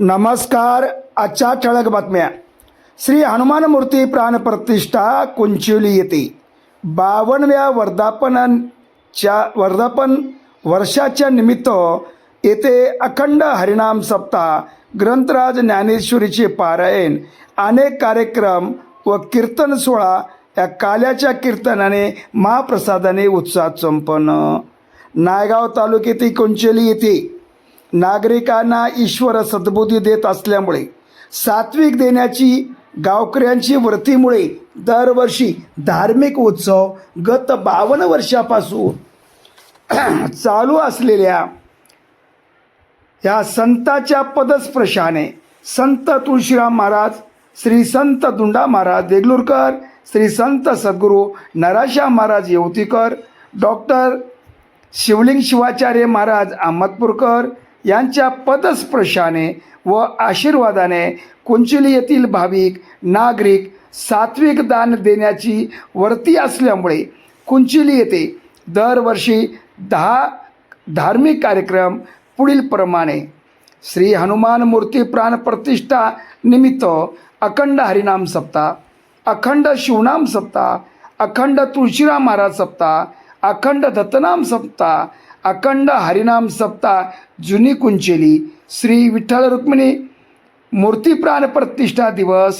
नमस्कार आजच्या ठळक बातम्या. श्री हनुमान मूर्ती प्राणप्रतिष्ठा कुंचिवली येते. बावनव्या वर्धापनाच्या वर्धापन वर्षाच्या निमित्त येथे अखंड हरिनाम सप्ताह ग्रंथराज ज्ञानेश्वरीचे पारायण अनेक कार्यक्रम व कीर्तन सोहळा या काल्याच्या कीर्तनाने महाप्रसादाने उत्साहात संपन्न. नायगाव तालुक्यातील कुंचेली येथे नागरिकांना ईश्वर सद्बुद्धी देत असल्यामुळे सात्विक देण्याची गावकऱ्यांची वृत्तीमुळे दरवर्षी धार्मिक उत्सव गत बावन्न वर्षापासून चालू असलेल्या या संताच्या पदस्पर्शाने संत तुळशीराम महाराज श्री संत दुंडा महाराज देगलूरकर श्री संत सद्गुरू नराशा महाराज येवतीकर डॉक्टर शिवलिंग शिवाचार्य महाराज अहमदपूरकर यांच्या पदस्पर्शाने व आशीर्वादाने कुंचली येथील भाविक नागरिक सात्विक दान देण्याची वर्ती असल्यामुळे कुंचिली येथे दरवर्षी दहा धार्मिक कार्यक्रम पुढीलप्रमाणे श्री हनुमान मूर्ती प्राण प्रतिष्ठा निमित्त अखंड हरिनाम सप्ताह अखंड शिवनाम सप्ताह अखंड तुळशीराम महाराज सप्ताह अखंड दत्तनाम सप्ताह अखंड हरिनाम सप्ताह जुनी कुंचेली श्री विठ्ठल रुक्मिणी मूर्ती प्राण प्रतिष्ठा दिवस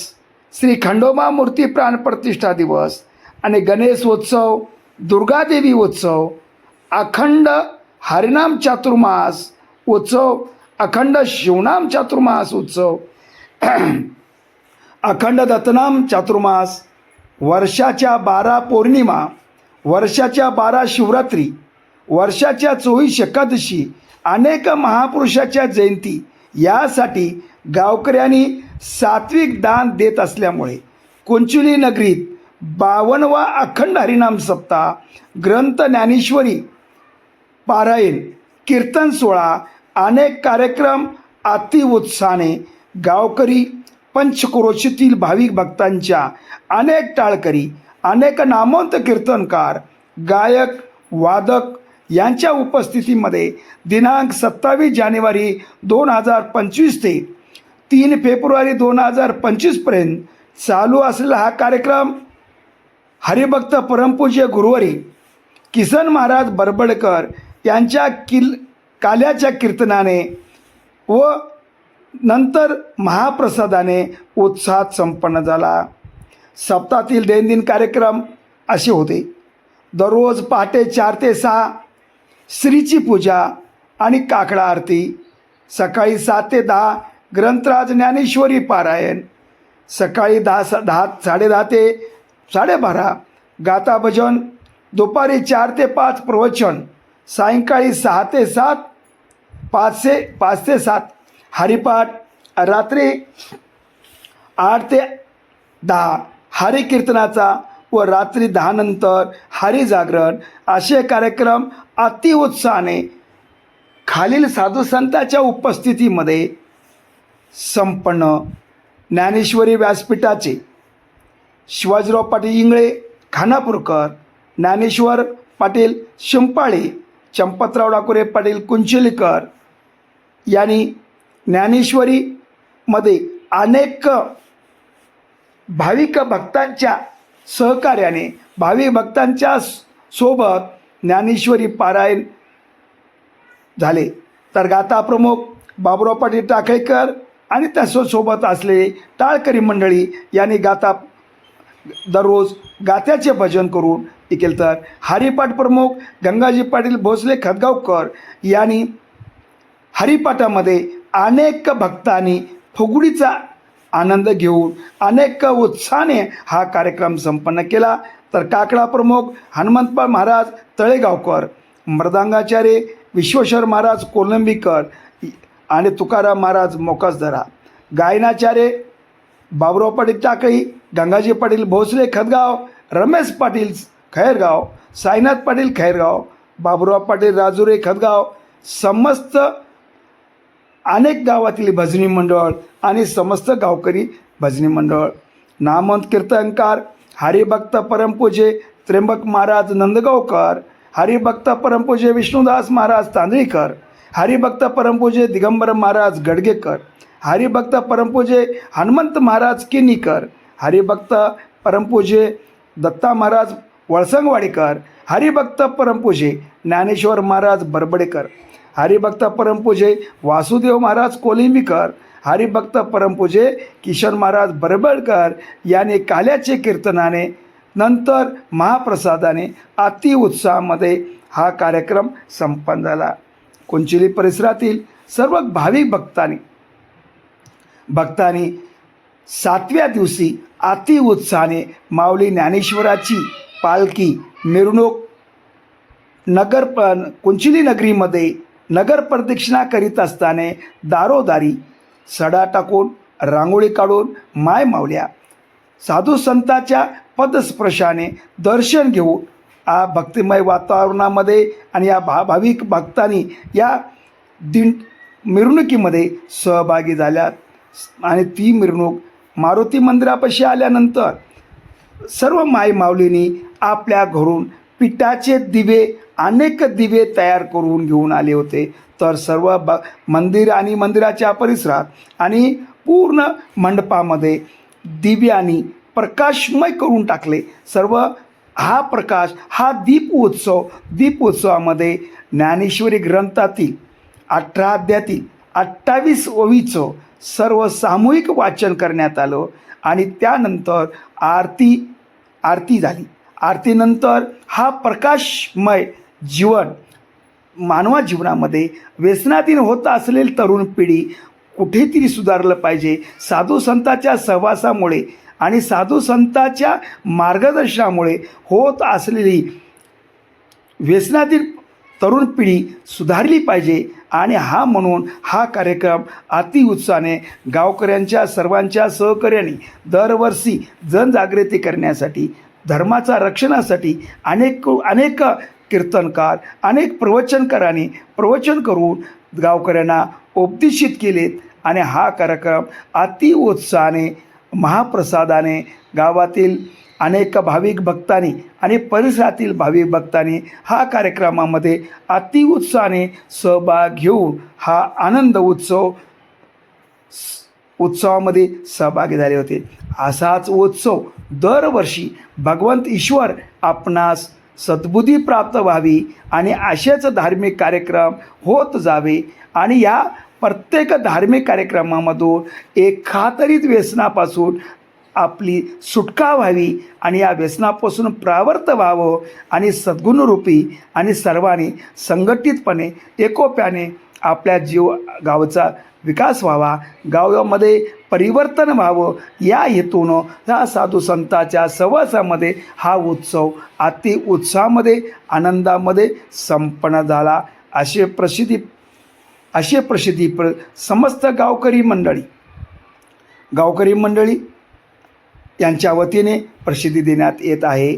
श्री खंडोबा मूर्ती प्राण प्रतिष्ठा दिवस आणि गणेश उत्सव दुर्गादेवी उत्सव अखंड हरिनाम चातुर्मास उत्सव अखंड शिवनाम चातुर्मास उत्सव अखंड दत्तनाम चातुर्मास वर्षाच्या बारा पौर्णिमा वर्षाच्या बारा शिवरात्री वर्षाच्या चोवीस एकादशी अनेक महापुरुषाच्या जयंती यासाठी गावकऱ्यांनी सात्विक दान देत असल्यामुळे कुंचुली नगरीत बावनवा अखंड हरिनाम सप्ताह ग्रंथ ज्ञानेश्वरी पारायण कीर्तन सोहळा अनेक कार्यक्रम अतिउत्साहाने गावकरी पंचक्रोशीतील भाविक भक्तांच्या अनेक टाळकरी अनेक नामवंत कीर्तनकार गायक वादक यांच्या उपस्थितीमध्ये दिनांक सत्तावीस जानेवारी दोन हजार पंचवीस ते तीन फेब्रुवारी दोन हजार पंचवीसपर्यंत चालू असलेला हा कार्यक्रम. हरिभक्त परमपूज्य गुरुवारी किसन महाराज बरबडकर यांच्या किल काल्याच्या कीर्तनाने व नंतर महाप्रसादाने उत्साहात संपन्न झाला. सप्ताहातील दैनंदिन कार्यक्रम असे होते. दररोज पहाटे चार ते सहा श्रीची पूजा आणि काकडा आरती. सकाळी सात ते दहा ग्रंथराज ज्ञानेश्वरी पारायण. सकाळी दहा स दहा साडेदहा ते साडेबारा गाता भजन. दुपारी चार ते पाच प्रवचन. सायंकाळी सहा ते सात पाच ते पाच ते सात हरिपाठ. रात्री आठ ते दहा हरिकीर्तनाचा व रात्री दहानंतर हरिजागरण. असे कार्यक्रम अतिउत्साहाने खालील साधू संतांच्या उपस्थितीमध्ये संपन्न ज्ञानेश्वरी व्यासपीठाचे शिवाजीराव पाटील इंगळे खानापूरकर ज्ञानेश्वर पाटील शिंपाळे चंपतराव डाकुरे पाटील कुंचिलीकर यांनी ज्ञानेश्वरीमध्ये अनेक भाविक भक्तांच्या सहकार्याने भाविक भक्तांच्या सोबत ज्ञानेश्वरी पारायण झाले. तर गाथा प्रमुख बाबुराव पाटील टाकळेकर आणि त्यासोबत असलेले टाळकरी मंडळी यांनी गाथा दररोज गात्याचे भजन करून टिकेल. केलं तर हरिपाठ प्रमुख गंगाजी पाटील भोसले खदगावकर यांनी हरिपाठामध्ये अनेक भक्तांनी फुगडीचा आनंद घेऊन अनेक उत्साहाने हा कार्यक्रम संपन्न केला. तर काकडा प्रमुख हनुमंतपाळ महाराज तळेगावकर मृदांगाचार्य विश्वेश्वर महाराज कोलंबीकर आणि तुकाराम महाराज मोकासदरा गायनाचार्य बाबुराव पाटील टाकळी गंगाजी पाटील भोसले खदगाव रमेश पाटील खैरगाव साईनाथ पाटील खैरगाव बाबुराव पाटील राजुरे खदगाव समस्त अनेक गावातील भजनी मंडळ आणि समस्त गावकरी भजनी मंडळ. नामंत कीर्तनकार हरिभक्त परमपूजे त्र्यंबक महाराज नंदगावकर हरिभक्त परमपूजे विष्णुदास महाराज तांदळीकर हरिभक्त परमपूजे दिगंबर महाराज गडगेकर हरिभक्त परमपूजे हनुमंत महाराज किनीकर हरिभक्त परमपूजे दत्ता महाराज वळसंगवाडीकर हरिभक्त परमपूजे ज्ञानेश्वर महाराज बरबडेकर. हरिभक्त परमपूजे वासुदेव महाराज कोलिंबीकर हरिभक्त परमपूजे किशन महाराज बरबडकर याने काल्याचे कीर्तनाने नंतर महाप्रसादाने अति उत्साहामध्ये हा कार्यक्रम संपन्न झाला. कुंचिली परिसरातील सर्व भाविक भक्तांनी भक्तांनी सातव्या दिवशी अति उत्साहाने माऊली ज्ञानेश्वराची पालखी मिरवणूक नगर प कुंचिली नगरीमध्ये नगर प्रदक्षिणा करीत असताना दारोदारी सडा टाकून रांगोळी काढून माय मावल्या साधू संताच्या पदस्पर्शाने दर्शन घेऊन आ भक्तिमय वातावरणामध्ये आणि या भा भाविक भक्तांनी या दिन मिरवणुकीमध्ये सहभागी झाल्या आणि ती मिरवणूक मारुती मंदिरापाशी आल्यानंतर सर्व माय माऊलींनी आपल्या घरून पिठाचे दिवे अनेक दिवे तयार करून घेऊन आले होते. तर सर्व ब मंदिर आणि मंदिराच्या परिसरात आणि पूर्ण मंडपामध्ये दिव्यांनी प्रकाशमय करून टाकले. सर्व हा प्रकाश हा दीप उत्सव दीप उत्सवामध्ये ज्ञानेश्वरी ग्रंथातील अठरा अध्यातील अठ्ठावीस ओवीचं सर्व सामूहिक वाचन करण्यात आलं आणि त्यानंतर आरती आरती झाली. आरतीनंतर हा प्रकाशमय जीवन मानवा जीवनामध्ये व्यसनाधीन होत असलेली तरुण पिढी कुठेतरी सुधारलं पाहिजे. साधू संतांच्या सहवासामुळे आणि साधू संतांच्या मार्गदर्शनामुळे होत असलेली व्यसनातील तरुण पिढी सुधारली पाहिजे आणि हा म्हणून हा कार्यक्रम अतिउत्साहाने गावकऱ्यांच्या सर्वांच्या सहकार्याने दरवर्षी जनजागृती करण्यासाठी धर्माचा रक्षणासाठी अनेक अनेक कीर्तनकार अनेक प्रवचनकारांनी प्रवचन करून गावकऱ्यांना उपदेशित केलेत. आणि हा कार्यक्रम अति उत्साहाने महाप्रसादाने गावातील अनेक भाविक भक्तांनी आणि परिसरातील भाविक भक्तांनी हा कार्यक्रमामध्ये अतिउत्साहाने सहभाग घेऊन हा आनंद उत्सव उत्सवामध्ये सहभागी झाले होते. असाच उत्सव दरवर्षी भगवंत ईश्वर आपणास सद्बुद्धी प्राप्त व्हावी आणि असेच धार्मिक कार्यक्रम होत जावे. आणि या प्रत्येक धार्मिक कार्यक्रमामधून एखातरीत व्यसनापासून आपली सुटका व्हावी आणि या व्यसनापासून प्रावर्त व्हावं आणि सद्गुणरूपी आणि सर्वांनी संघटितपणे एकोप्याने आपल्या जीव गावचा विकास व्हावा. गावामध्ये परिवर्तन व्हावं या हेतूनं ह्या साधू संतांच्या सहवासामध्ये हा उत्सव अति उत्साहामध्ये आनंदामध्ये संपन्न झाला. असे प्रसिद्धी असे प्रसिद्धी प्र समस्त गावकरी मंडळी गावकरी मंडळी यांच्या वतीने प्रसिद्धी देण्यात येत आहे.